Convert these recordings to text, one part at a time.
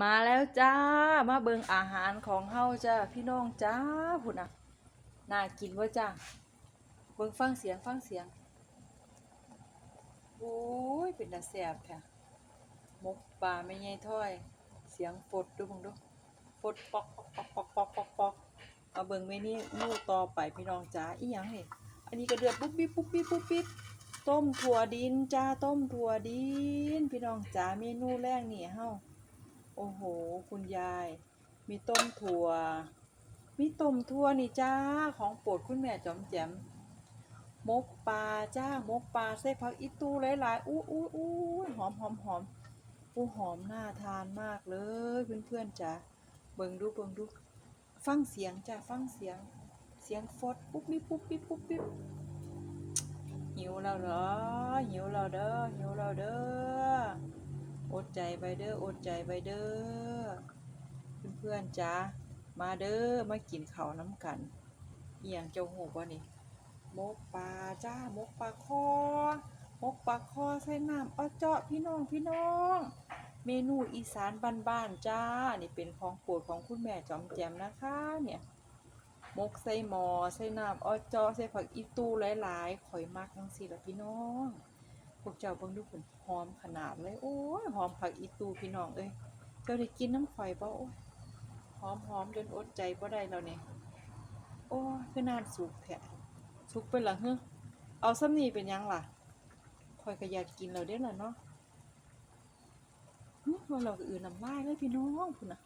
มาแล้วจ้า มาเบิงอาหารของเฮาจ้าพี่น้องจ้าพุ่นอะ น่ากินว่าจ้าเบิงฟังเสียงฟังเสียง โอ้ย เป็นตาแซ่บค่ะหมกปลาไม่ใหญ่ถ้อย เสียงฝดดูเบิ่งดูฝดปอกปอกปอกปอกปอกปอกเอาเบิงเมนูนูต่อไปพี่น้องจ้าอีหยังนี่อันนี้ก็เดือดปุ๊บปิ๊บปุ๊บปิ๊บปุ๊บปิ๊บต้มถั่วดินจ้าต้มถั่วดิน พี่น้องจ้าเมนูแรกนี่เฮา โอ้โห คุณยาย มีต้มถั่ว มีต้มถั่วนี่จ้า ของโปรดคุณแม่จอมแจมมกปลาจ้ามกปลาใส่ผักอีตูหลายๆอู้อู้อู้หอมหอมหอมอู้หอมน่าทานมากเลยเพื่อนๆจ้าเบิ่งดูเบิ่งดูฟังเสียงจ้าฟังเสียง เสียงฟดปุ๊บปิ๊บปุ๊บปิ๊บปุ๊บปิ๊บหิวแล้วเหรอหิวแล้วเด้อหิวแล้วเด้อ อดใจไปเด้ออดใจไปเด้อเพื่อนๆจ้ามาเด้อมากินข้าวน้ำกันเอียงเจ้าหูบ่นี่มกปลาจ้ามกปลาคอมกปลาคอใส่น้ำอ้อเจาะพี่น้องพี่น้อง เมนูอีสานบ้านๆจ้านี่เป็นของโปรดของคุณแม่จอมแจมนะคะเนี่ยมกใส่หมอใส่น้ำอ้อเจาะใส่ผักอีตูหลายๆข่อยมักจังซี่ละพี่น้อง พวกเจ้าเบิ่งดูผลหอมขนาดเลย โอ้ยหอมผักอีตูพี่น้องเอ้ยเจ้าได้กินน้ำข่อยบ่โอ้ยหอมหอมจนอดใจบ่ได้แล้วเนี่ยโอ้ยคือนานสุกแท้สุกไปละเฮ้อเอาซ้ำนี่เป็นยังล่ะข่อยก็อยากกินแล้วเด้อล่ะเนาะหึว่าเราอื่นน้ำลายเลยพี่น้องพุ่นน่ะ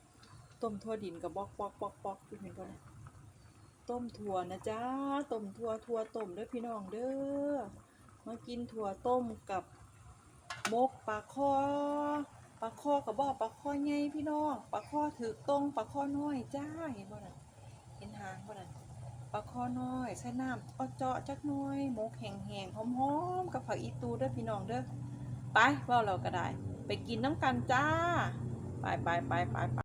ต้มถั่วดินกับบอกปอกปอกปอกพี่เห็นบ่น่ะต้มถั่วนะจ๊ะต้มถั่วถั่วต้มเด้อพี่น้องเด้อ มากินถั่วต้มกับมกปลาคอปลาคอกับบ่อปลาคอใหญ่พี่น้องปลาคอถือตรงปลาคอน้อยจ้าเห็นบ่น่ะเห็นหางบ่น่ะปลาคอน้อยใส่น้ำเอาเจาะจักน่อยมกแห้งๆหอมๆกับผักอีตูเด้อพี่น้องเด้อไปว้าเราก็ได้ ไปกินน้ำกันจ้า ไปไปไปไป